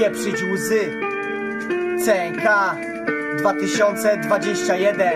pieprzyć łzy. CNK 2021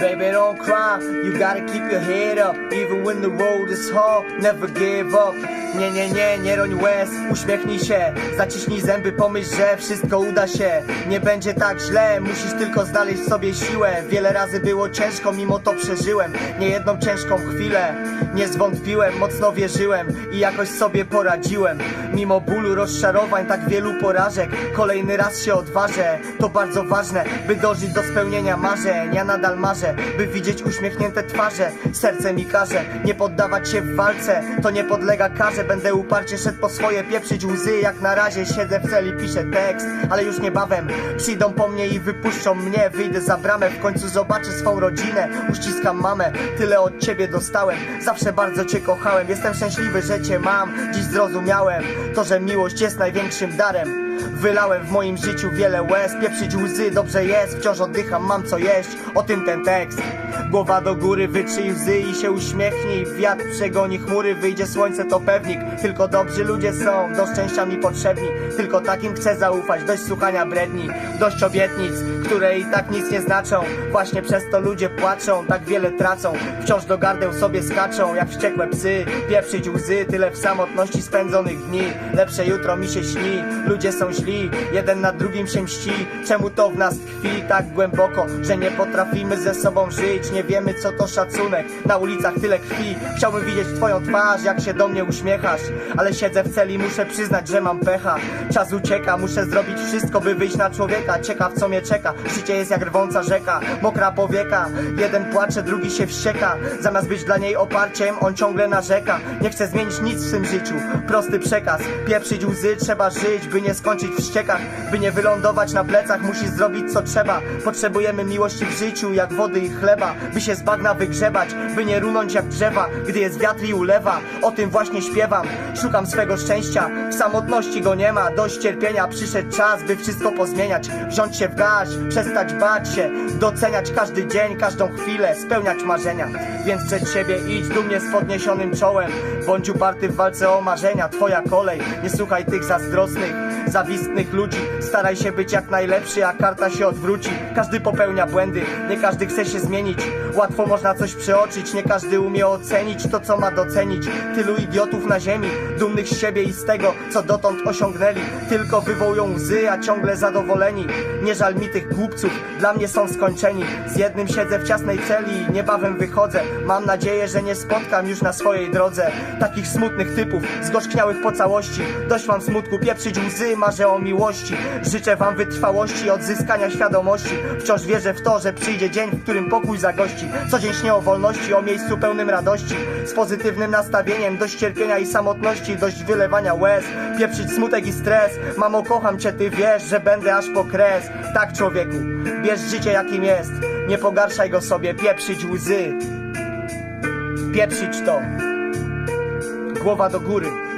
Baby, don't cry. You gotta keep your head up. Even when the road is hard, never give up. Nie, nie, nie, nie roń łez, uśmiechnij się Zaciśnij zęby, pomyśl, że wszystko uda się. Nie będzie tak źle, musisz tylko znaleźć w sobie siłę. Wiele razy było ciężko, mimo to przeżyłem. Niejedną ciężką chwilę Nie zwątpiłem, mocno wierzyłem I jakoś sobie poradziłem. Mimo bólu, rozczarowań, tak wielu porażek Kolejny raz się odważę. To bardzo ważne, by dążyć do spełnienia marzeń. Ja nadal marzę, by widzieć uśmiechnięte twarze. Serce mi każe, nie poddawać się w walce. To nie podlega karze, będę uparcie szedł po swoje Pieprzyć łzy, jak na razie siedzę w celi, piszę tekst Ale już niebawem przyjdą po mnie i wypuszczą mnie. Wyjdę za bramę, w końcu zobaczę swą rodzinę. Uściskam mamę, tyle od ciebie dostałem. Zawsze bardzo cię kochałem, jestem szczęśliwy, że cię mam. Dziś zrozumiałem, to że miłość jest największym darem Wylałem w moim życiu wiele łez Pieprzyć łzy, dobrze jest, wciąż oddycham, mam co jeść. O tym ten tekst. Głowa do góry, wytrzyj łzy i się uśmiechnij. Wiatr przegoni chmury, wyjdzie słońce to pewnik. Tylko dobrzy ludzie są, do szczęścia mi potrzebni. Tylko takim chcę zaufać, dość słuchania bredni. Dość obietnic, które i tak nic nie znaczą. Właśnie przez to ludzie płaczą, tak wiele tracą. Wciąż do gardeł sobie skaczą, jak wściekłe psy. Pieprzyć łzy, tyle w samotności spędzonych dni. Lepsze jutro mi się śni, ludzie źli Jeden na drugim się mści. Czemu to w nas tkwi tak głęboko Że nie potrafimy ze sobą żyć? Nie wiemy co to szacunek. Na ulicach tyle krwi. Chciałbym widzieć twoją twarz Jak się do mnie uśmiechasz. Ale siedzę w celi Muszę przyznać, że mam pecha. Czas ucieka Muszę zrobić wszystko By wyjść na człowieka. Ciekaw co mnie czeka. Życie jest jak rwąca rzeka Mokra powieka. Jeden płacze Drugi się wścieka. Zamiast być dla niej oparciem On ciągle narzeka. Nie chce zmienić nic w swym życiu. Prosty przekaz. Pieprzyć łzy Trzeba żyć By nie skończyć w ściekach By nie wylądować na plecach. Musisz zrobić co trzeba. Potrzebujemy miłości w życiu Jak wody i chleba By się z bagna wygrzebać By nie runąć jak drzewa Gdy jest wiatr i ulewa. O tym właśnie śpiewam. Szukam swego szczęścia. W samotności go nie ma. Dość cierpienia. Przyszedł czas By wszystko pozmieniać. Wziąć się w garść Przestać bać się. Doceniać każdy dzień Każdą chwilę Spełniać marzenia. Więc przed siebie idź Dumnie z podniesionym czołem. Bądź uparty w walce o marzenia. Twoja kolej. Nie słuchaj tych zazdrosnych zawistnych ludzi. Staraj się być jak najlepszy, a karta się odwróci. Każdy popełnia błędy, nie każdy chce się zmienić. Łatwo można coś przeoczyć, nie każdy umie ocenić to co ma docenić. Tylu idiotów na ziemi, dumnych z siebie i z tego co dotąd osiągnęli. Tylko wywołują łzy, a ciągle zadowoleni. Nie żal mi tych głupców, dla mnie są skończeni. Z jednym siedzę w ciasnej celi, niebawem wychodzę. Mam nadzieję, że nie spotkam już na swojej drodze Takich smutnych typów, zgorzkniałych po całości. Dość mam smutku, pieprzyć łzy, marzę o miłości. Życzę wam wytrwałości, odzyskania świadomości. Wciąż wierzę w to, że przyjdzie dzień, w którym pokój zagości. Codzień śnię o wolności, o miejscu pełnym radości. Z pozytywnym nastawieniem, dość cierpienia i samotności Dość wylewania łez, pieprzyć smutek i stres. Mamo, kocham cię, ty wiesz, że będę aż po kres. Tak człowieku, bierz życie jakim jest. Nie pogarszaj go sobie, pieprzyć łzy. Pieprzyć to. Głowa do góry